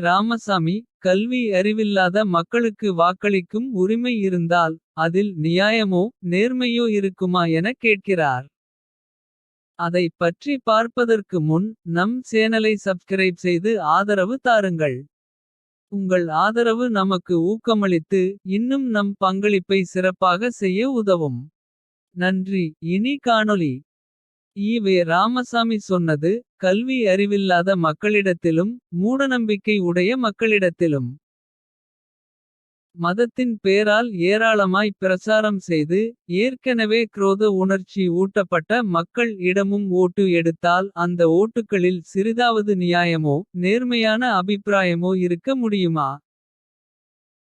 ராமசாமி கல்வி அறிவில்லாத மக்களுக்கு வாக்களிக்கும் உரிமை இருந்தால். அதில் நியாயமோ நேர்மையோ இருக்குமா எனக் கேட்கிறார். அதைப் பற்றி பார்ப்பதற்கு முன் நம் சேனலை சப்ஸ்கிரைப் செய்து ஆதரவு தாருங்கள். உங்கள் ஆதரவு நமக்கு ஊக்கமளித்து இன்னும் நம் பங்களிப்பை சிறப்பாக செய்ய உதவும். நன்றி இனி காணொளி. ஈவே ராமசாமி சொன்னது கல்வி அறிவில்லாத மக்களிடத்திலும். மூடநம்பிக்கை உடைய மக்களிடத்திலும். மதத்தின் பேரால் ஏராளமாய் பிரசாரம் செய்து. ஏற்கெனவே குரோத உணர்ச்சி ஊட்டப்பட்ட மக்கள் இடமும் ஓட்டு எடுத்தால். அந்த ஓட்டுகளில் சிறிதாவது நியாயமோ. நேர்மையான அபிப்பிராயமோ இருக்க முடியுமா.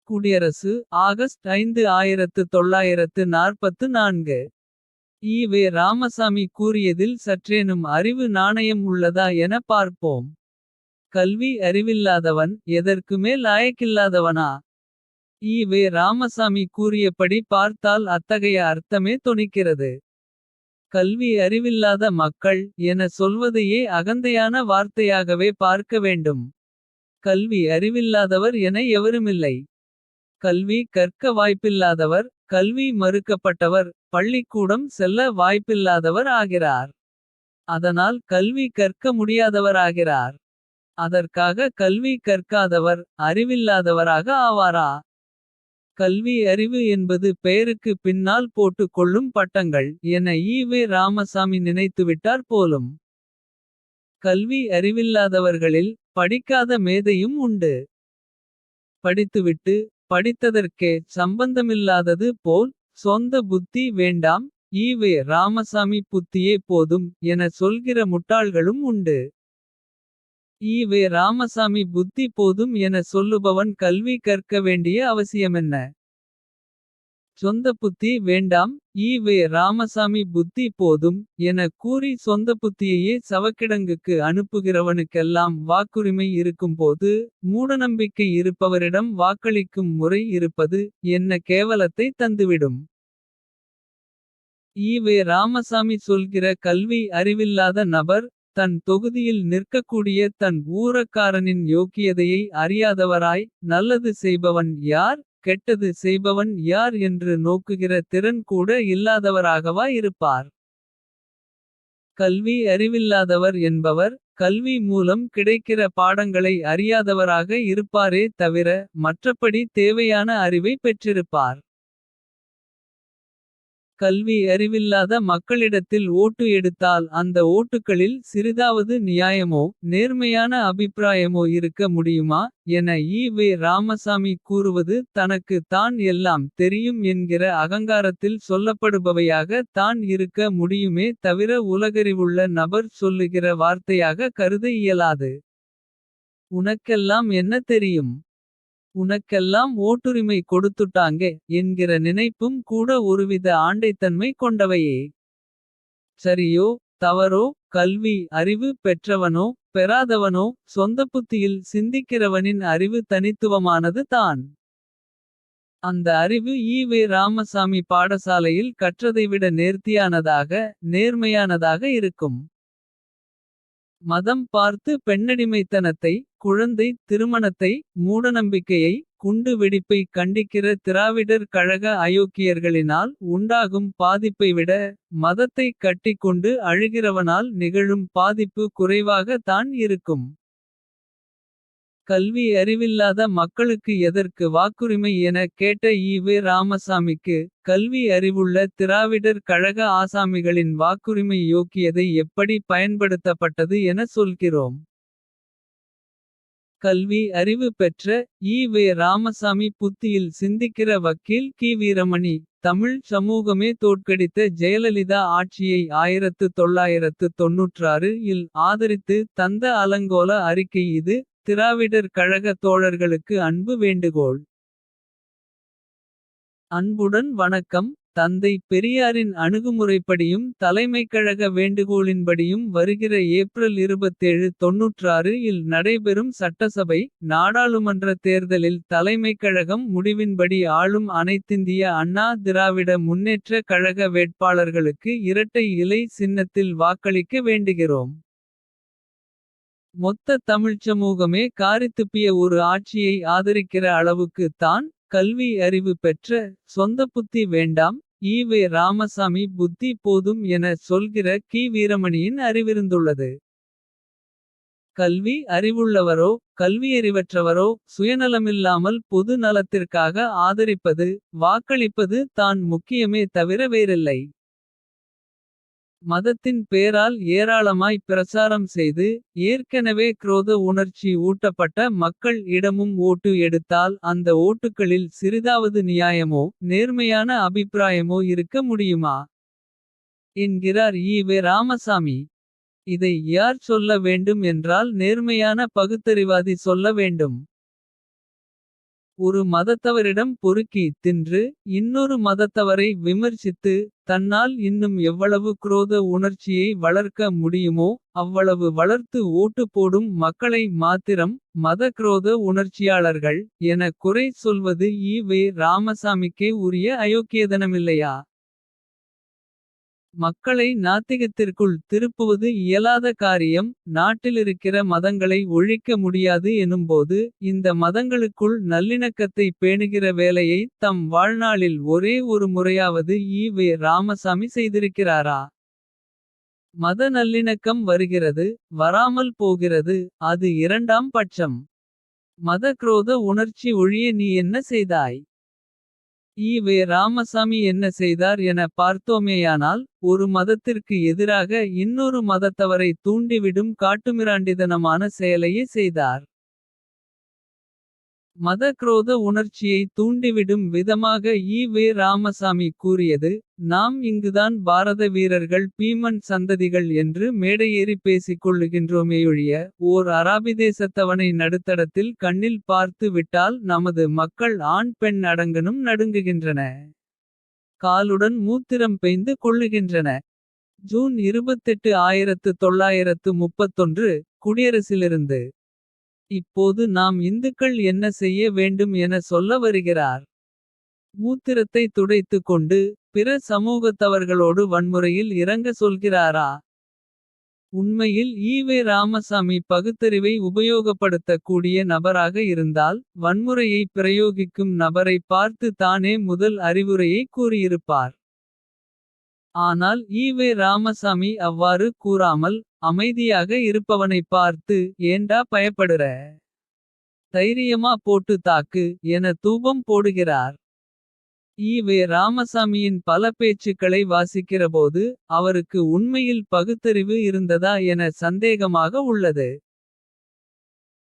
குடியரசு ஆகஸ்ட் ஐந்து ஆயிரத்து தொள்ளாயிரத்து நாற்பத்து நான்கு ஈவே ராமசாமி கூறியதில் சற்றேனும் அறிவு நாணயம் உள்ளதா என பார்ப்போம். கல்வி அறிவில்லாதவன் எதற்குமே லாயக்கில்லாதவனா. ஈவே ராமசாமி கூறியபடி பார்த்தால் அத்தகைய அர்த்தமே தொனிக்கிறது. கல்வி அறிவில்லாத மக்கள் என சொல்வதையே அகந்தையான வார்த்தையாகவே பார்க்க வேண்டும். கல்வி அறிவில்லாதவர் என எவருமில்லை. கல்வி கற்க வாய்ப்பில்லாதவர் கல்வி மறுக்கப்பட்டவர். பள்ளிக்கூடம் செல்ல வாய்ப்பில்லாதவர் ஆகிறார். அதனால் கல்வி கற்க முடியாதவராகிறார். அதற்காக கல்வி கற்காதவர் அறிவில்லாதவராக ஆவாரா. கல்வி அறிவு என்பது பெயருக்கு பின்னால் போட்டுக் கொள்ளும் பட்டங்கள். என ஈவே ராமசாமி நினைத்துவிட்டார் போலும். கல்வி அறிவில்லாதவர்களில் படிக்காத மேதையும் உண்டு. படித்துவிட்டு படித்ததற்கே சம்பந்தமில்லாதது போல். சொந்த புத்தி வேண்டாம் ஈவே ராமசாமி புத்தியே போதும். என சொல்கிற முட்டாள்களும் உண்டு. ஈவே ராமசாமி புத்தி போதும் என சொல்லுபவன் கல்வி கற்க வேண்டிய அவசியமென்ன. சொந்த புத்தி வேண்டாம் ஈவே ராமசாமி புத்தி போதும். என கூறி சொந்த புத்தியையே சவக்கிடங்குக்கு அனுப்புகிறவனுக்கெல்லாம். வாக்குரிமை இருக்கும்போது மூடநம்பிக்கை இருப்பவரிடம். வாக்களிக்கும் முறை இருப்பது என்ன கேவலத்தை தந்துவிடும். ஈவே ராமசாமி சொல்கிற கல்வி அறிவில்லாத நபர். தன் தொகுதியில் நிற்கக்கூடிய தன் ஊரக்காரனின் யோக்கியதையை அறியாதவராய். நல்லது செய்பவன் யார் கெட்டது செய்பவன் யார் என்று நோக்குகிற திறன் கூட இல்லாதவராகவா இருப்பார். கல்வி அறிவில்லாதவர் என்பவர். கல்வி மூலம் கிடைக்கிற பாடங்களை அறியாதவராக இருப்பாரே தவிர. மற்றபடி தேவையான அறிவை பெற்றிருப்பார். கல்வி அறிவில்லாத மக்களிடத்தில் ஓட்டு எடுத்தால். அந்த ஓட்டுகளில் சிறிதாவது நியாயமோ. நேர்மையான அபிப்பிராயமோ இருக்க முடியுமா. என ஈ வே ராமசாமி கூறுவது தனக்கு தான் எல்லாம் தெரியும் என்கிற அகங்காரத்தில் சொல்லப்படுபவையாக தான் இருக்க முடியுமே தவிர உலகறிவுள்ள நபர் சொல்லுகிற வார்த்தையாக கருத இயலாது. உனக்கெல்லாம் என்ன தெரியும். உனக்கெல்லாம் ஓட்டுரிமை கொடுத்துட்டாங்க என்கிற நினைப்பும் கூட ஒருவித ஆண்டைத்தன்மை கொண்டவையே. சரியோ தவறோ கல்வி அறிவு பெற்றவனோ பெறாதவனோ. சொந்தப்புத்தியில் சிந்திக்கிறவனின் அறிவு தனித்துவமானது தான். அந்த அறிவு ஈவே ராமசாமி பாடசாலையில் கற்றதைவிட நேர்த்தியானதாக. நேர்மையானதாக இருக்கும். மதம் பார்த்து பெண்ணடிமைத்தனத்தை குழந்தை திருமணத்தை. மூடநம்பிக்கையை குண்டு வெடிப்பை கண்டிக்கிற திராவிடர் கழக அயோக்கியர்களினால். உண்டாகும் பாதிப்பை விட மதத்தைக் கட்டிக்கொண்டு அழுகிறவனால். நிகழும் பாதிப்பு குறைவாக தான் இருக்கும். கல்வி அறிவில்லாத மக்களுக்கு எதற்கு வாக்குரிமை என கேட்ட ஈவே ராமசாமிக்கு. கல்வி அறிவுள்ள திராவிடர் கழக ஆசாமிகளின் வாக்குரிமை யோக்கியதை. எப்படி பயன்படுத்தப்பட்டது என சொல்கிறோம். கல்வி அறிவு பெற்ற ஈவே ராமசாமி புத்தியில் சிந்திக்கிற வக்கீல் கி வீரமணி. தமிழ் சமூகமே தோற்கடித்த ஜெயலலிதா ஆட்சியை 1996 இல் ஆதரித்து தந்த அலங்கோல அறிக்கை இது. திராவிடர் கழக தோழர்களுக்கு அன்பு வேண்டுகோள். அன்புடன் வணக்கம் தந்தை பெரியாரின் அணுகுமுறைப்படியும். தலைமைக்கழக வேண்டுகோளின்படியும் வருகிற ஏப்ரல் 27 இல் நடைபெறும் சட்டசபை. நாடாளுமன்ற தேர்தலில் தலைமைக்கழகம் முடிவின்படி. ஆளும் அனைத்திந்திய அண்ணா திராவிட முன்னேற்ற கழக. வேட்பாளர்களுக்கு இரட்டை இலை சின்னத்தில் வாக்களிக்க வேண்டுகிறோம். மொத்த தமிழ்ச் சமூகமே காரித்துப்பிய ஒரு ஆட்சியை ஆதரிக்கிற அளவுக்கு தான். கல்வி அறிவு பெற்ற சொந்த புத்தி வேண்டாம். ஈவே ராமசாமி புத்தி போதும் என சொல்கிற கி. வீரமணியின் அறிவிருந்துள்ளது. கல்வி அறிவுள்ளவரோ கல்வியறிவற்றவரோ. சுயநலமில்லாமல் பொது நலத்திற்காக ஆதரிப்பது. வாக்களிப்பது தான் முக்கியமே தவிர வேறில்லை. மதத்தின் பேரால் ஏராளமாய் பிரசாரம் செய்து. ஏற்கெனவே குரோத உணர்ச்சி ஊட்டப்பட்ட மக்கள். இடமும் ஓட்டு எடுத்தால் அந்த ஓட்டுகளில் சிறிதாவது. நியாயமோ நேர்மையான அபிப்பிராயமோ இருக்க முடியுமா. என்கிறார் ஈ.வே ராமசாமி. இதை யார் சொல்ல வேண்டும் என்றால் நேர்மையான பகுத்தறிவாதி சொல்ல வேண்டும். ஒரு மதத்தவரிடம் பொறுக்கி தின்று. இன்னொரு மதத்தவரை விமர்சித்து. தன்னால் இன்னும் எவ்வளவு குரோத உணர்ச்சியை வளர்க்க முடியுமோ. அவ்வளவு வளர்த்து ஓட்டு போடும் மக்களை மாத்திரம். மத குரோத உணர்ச்சியாளர்கள் என குறை சொல்வது ஈ வே ராமசாமிக்கே உரிய அயோக்கியதனமில்லையா. மக்களை நாத்திகத்திற்குள் திருப்புவது இயலாத காரியம். நாட்டிலிருக்கிற மதங்களை ஒழிக்க முடியாது எனும்போது. இந்த மதங்களுக்குள் நல்லிணக்கத்தை பேணுகிற வேலையை. தம் வாழ்நாளில் ஒரே ஒரு முறையாவது ஈ வே ராமசாமி செய்திருக்கிறாரா. மத நல்லிணக்கம் வருகிறது வராமல் போகிறது. அது இரண்டாம் பட்சம். மத குரோத உணர்ச்சி ஒழிய நீ என்ன செய்தாய். ஈ.வே ராமசாமி என்ன செய்தார் என பார்த்தோமேயானால். ஒரு மதத்திற்கு எதிராக இன்னொரு மதத்தவரை தூண்டிவிடும். காட்டுமிராண்டிதனமான செயலையே செய்தார். மத குரோத உணர்ச்சியை தூண்டிவிடும் விதமாக ஈ.வே ராமசாமி கூறியது. நாம் இங்குதான் பாரத வீரர்கள் பீமன் சந்ததிகள் என்று மேடையேறி பேசிக் கொள்ளுகின்றோமேயொழிய. ஓர் அராபிதேசத்தவனை நடுத்தடத்தில் கண்ணில் பார்த்து விட்டால். நமது மக்கள் ஆண் பெண் அடங்கனும் நடுங்குகின்றன. காலுடன் மூத்திரம் பெய்ந்து கொள்ளுகின்றன. ஜூன் 28 1931 குடியரசிலிருந்து. இப்போது நாம் இந்துக்கள் என்ன செய்ய வேண்டும் என சொல்ல வருகிறார். மூத்திரத்தை துடைத்து கொண்டு. பிற சமூகத்தவர்களோடு வன்முறையில் இறங்க சொல்கிறாரா. உண்மையில் ஈ.வே ராமசாமி பகுத்தறிவை உபயோகப்படுத்தக் கூடிய நபராக இருந்தால். வன்முறையை பிரயோகிக்கும் நபரை பார்த்து தானே முதல் அறிவுரையை கூறியிருப்பார். ஆனால் ஈ.வே ராமசாமி அவ்வாறு கூறாமல். அமைதியாக இருப்பவனைப் பார்த்து ஏண்டா பயப்படுற. தைரியமா போட்டு தாக்கு என தூபம் போடுகிறார். ஈ.வே ராமசாமியின் பல பேச்சுக்களை வாசிக்கிறபோது. அவருக்கு உண்மையில் பகுத்தறிவு இருந்ததா என சந்தேகமாக உள்ளது.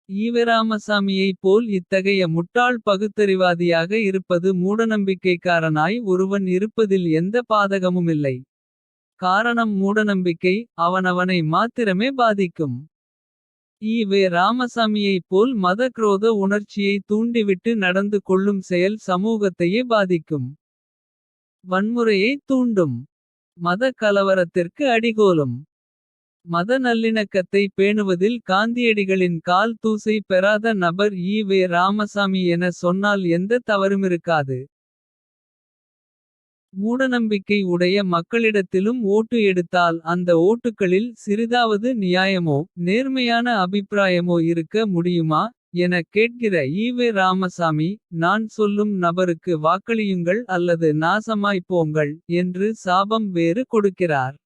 ஈவராமசாமியை போல் இத்தகைய முட்டாள் பகுத்தறிவாதியாக இருப்பது மூடநம்பிக்கைக்காரனாய் ஒருவன் இருப்பதில் எந்த பாதகமுமில்லை. காரணம் மூடநம்பிக்கை அவனவனை மாத்திரமே பாதிக்கும். ஈ.வே ராமசாமியைப் போல் மத குரோத உணர்ச்சியை தூண்டிவிட்டு நடந்து கொள்ளும் செயல் சமூகத்தையே பாதிக்கும். வன்முறையை தூண்டும். மத கலவரத்திற்கு அடிகோலும். மத நல்லிணக்கத்தை பேணுவதில் காந்தியடிகளின் கால் தூசை பெறாத நபர் ஈ வே ராமசாமி என சொன்னால் எந்த தவறுமிருக்காது. மூடநம்பிக்கை உடைய மக்களிடத்திலும் ஓட்டு எடுத்தால் அந்த ஓட்டுகளில் சிறிதாவது நியாயமோ. நேர்மையான அபிப்பிராயமோ இருக்க முடியுமா. என கேட்கிற ஈ.வே ராமசாமி நான் சொல்லும் நபருக்கு வாக்களியுங்கள் அல்லது நாசமாய்ப்போங்கள் என்று சாபம் வேறு கொடுக்கிறார்.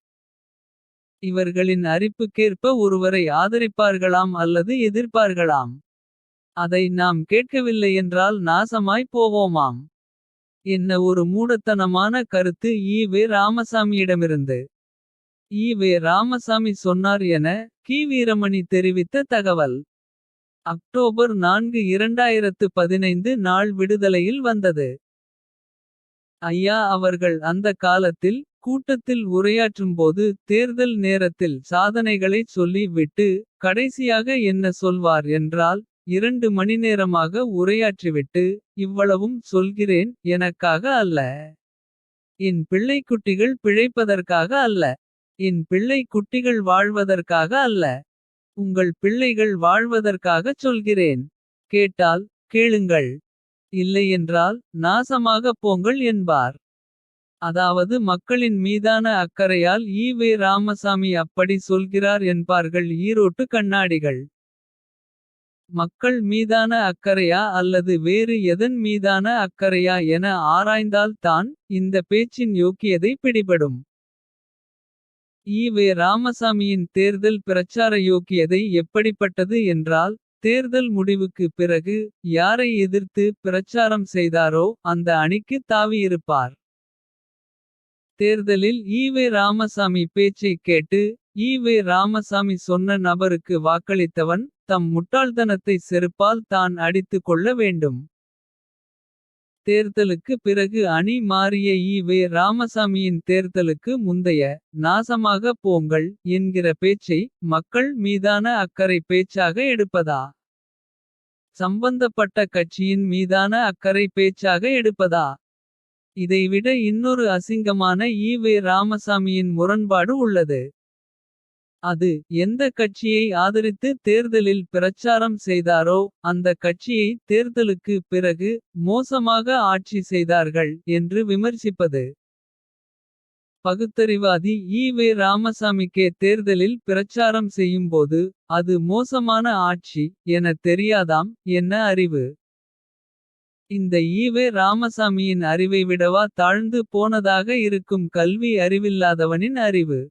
இவர்களின் அறிப்புக்கேற்ப ஒருவரை ஆதரிப்பார்களாம் அல்லது எதிர்ப்பார்களாம். அதை நாம் கேட்கவில்லையென்றால் நாசமாய் போவோமாம். என்ன ஒரு மூடத்தனமான கருத்து ஈ.வே ராமசாமியிடமிருந்து. ஈ.வே ராமசாமி சொன்னார் என கி. வீரமணி தெரிவித்த தகவல். அக்டோபர் 4 2015 நாள் விடுதலையில் வந்தது. ஐயா அவர்கள் அந்த காலத்தில். கூட்டத்தில் உரையாற்றும்போது தேர்தல் நேரத்தில் சாதனைகளைச் சொல்லி விட்டு. கடைசியாக என்ன சொல்வார் என்றால். இரண்டு மணிநேரமாக உரையாற்றிவிட்டு. இவ்வளவும் சொல்கிறேன் எனக்காக அல்ல. என் பிள்ளைக்குட்டிகள் பிழைப்பதற்காக அல்ல. என் பிள்ளை குட்டிகள் வாழ்வதற்காக அல்ல. உங்கள் பிள்ளைகள் வாழ்வதற்காகச் சொல்கிறேன். கேட்டால் கேளுங்கள். இல்லையென்றால் நாசமாகப் போங்கள் என்பார். அதாவது மக்களின் மீதான அக்கறையால் ஈ வே ராமசாமி அப்படி சொல்கிறார் என்பார்கள் ஈரோட்டு கண்ணாடிகள். மக்கள் மீதான அக்கறையா அல்லது வேறு எதன் மீதான அக்கறையா என ஆராய்ந்தால் தான் இந்த பேச்சின் யோக்கியதை பிடிபடும். ஈ வே ராமசாமியின் தேர்தல் பிரச்சார யோக்கியதை எப்படிப்பட்டது என்றால். தேர்தல் முடிவுக்கு பிறகு யாரை எதிர்த்து பிரச்சாரம் செய்தாரோ அந்த அணிக்கு தாவியிருப்பார். தேர்தலில் ஈவே ராமசாமி பேச்சைக் கேட்டு. ஈவே ராமசாமி சொன்ன நபருக்கு வாக்களித்தவன். தம் முட்டாள்தனத்தை செருப்பால் தான் அடித்துக் கொள்ள வேண்டும். தேர்தலுக்கு பிறகு அணி மாறிய ஈவே ராமசாமியின் தேர்தலுக்கு முந்தைய. நாசமாக போங்கள் என்கிற பேச்சை மக்கள் மீதான அக்கறை பேச்சாக எடுப்பதா. சம்பந்தப்பட்ட கட்சியின் மீதான அக்கறை பேச்சாக எடுப்பதா. இதைவிட இன்னொரு அசிங்கமான ஈவே ராமசாமியின் முரண்பாடு உள்ளது. அது எந்த கட்சியை ஆதரித்து தேர்தலில் பிரச்சாரம் செய்தாரோ. அந்த கட்சியை தேர்தலுக்கு பிறகு மோசமாக ஆட்சி செய்தார்கள். என்று விமர்சிப்பது. பகுத்தறிவாதி ஈவே ராமசாமிக்கே தேர்தலில் பிரச்சாரம் செய்யும்போது. அது மோசமான ஆட்சி எனத் தெரியாதாம் என்ன அறிவு. இந்த ஈவே ராமசாமியின் அறிவை விடவா தாழ்ந்து போனதாக இருக்கும் கல்வி அறிவில்லாதவனின் அறிவு.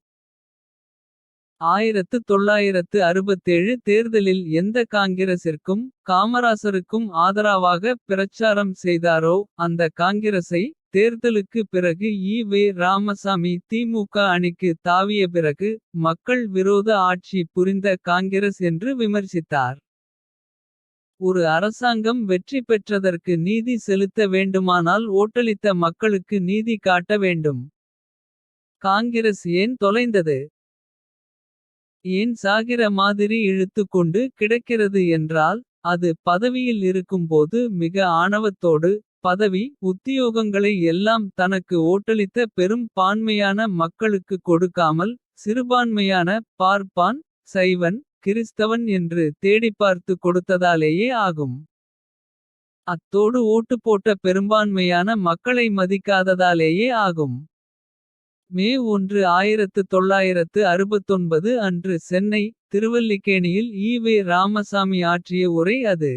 1967 தேர்தலில் எந்த காங்கிரசிற்கும். காமராசருக்கும் ஆதரவாக பிரச்சாரம் செய்தாரோ. அந்த காங்கிரசை தேர்தலுக்கு பிறகு ஈவே ராமசாமி திமுக அணிக்கு தாவிய பிறகு. மக்கள் விரோத ஆட்சி புரிந்த காங்கிரஸ் என்று விமர்சித்தார். ஒரு அரசாங்கம் வெற்றி பெற்றதற்கு நீதி செலுத்த வேண்டுமானால். ஓட்டளித்த மக்களுக்கு நீதி காட்ட வேண்டும். காங்கிரஸ் ஏன் தொலைந்தது. ஏன் சாகிற மாதிரி இழுத்துக்கொண்டு கிடக்கிறது என்றால். அது பதவியில் இருக்கும்போது மிக ஆணவத்தோடு. பதவி உத்தியோகங்களை எல்லாம் தனக்கு ஓட்டளித்த பெரும் பான்மையான மக்களுக்கு கொடுக்காமல். சிறுபான்மையான பார்ப்பான் சைவன் கிறிஸ்தவன் என்று தேடிப்பார்த்து கொடுத்ததாலேயே ஆகும். அத்தோடு ஓட்டு போட்ட பெரும்பான்மையான மக்களை மதிக்காததாலேயே ஆகும். மே 1 1969 அன்று சென்னை திருவல்லிக்கேணியில் ஈவே ராமசாமி ஆற்றிய உரை அது.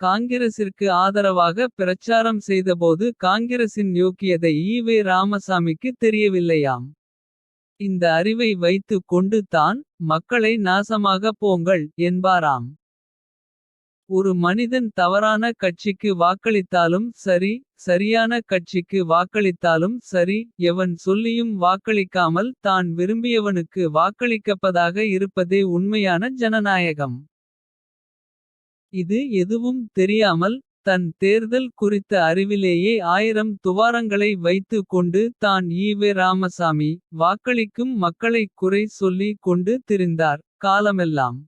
காங்கிரசிற்கு ஆதரவாக பிரச்சாரம் செய்தபோது காங்கிரசின் யோக்கியதை ஈவே ராமசாமிக்கு தெரியவில்லையாம். இந்த அறிவை வைத்துக் கொண்டு தான் மக்களை நாசமாக போங்கள் என்பாராம். ஒரு மனிதன் தவறான கட்சிக்கு வாக்களித்தாலும் சரி. சரியான கட்சிக்கு வாக்களித்தாலும் சரி. எவன் சொல்லியும் வாக்களிக்காமல் தான் விரும்பியவனுக்கு வாக்களிக்கப்பதாக இருப்பதே உண்மையான ஜனநாயகம். இது எதுவும் தெரியாமல். தன் தேர்தல் குறித்த அறிவிலேயே ஆயிரம் துவாரங்களை வைத்து கொண்டு தான் ஈவே ராமசாமி. வாக்களிக்கும் மக்களைக் குறை சொல்லி கொண்டு திரிந்தார் காலமெல்லாம்.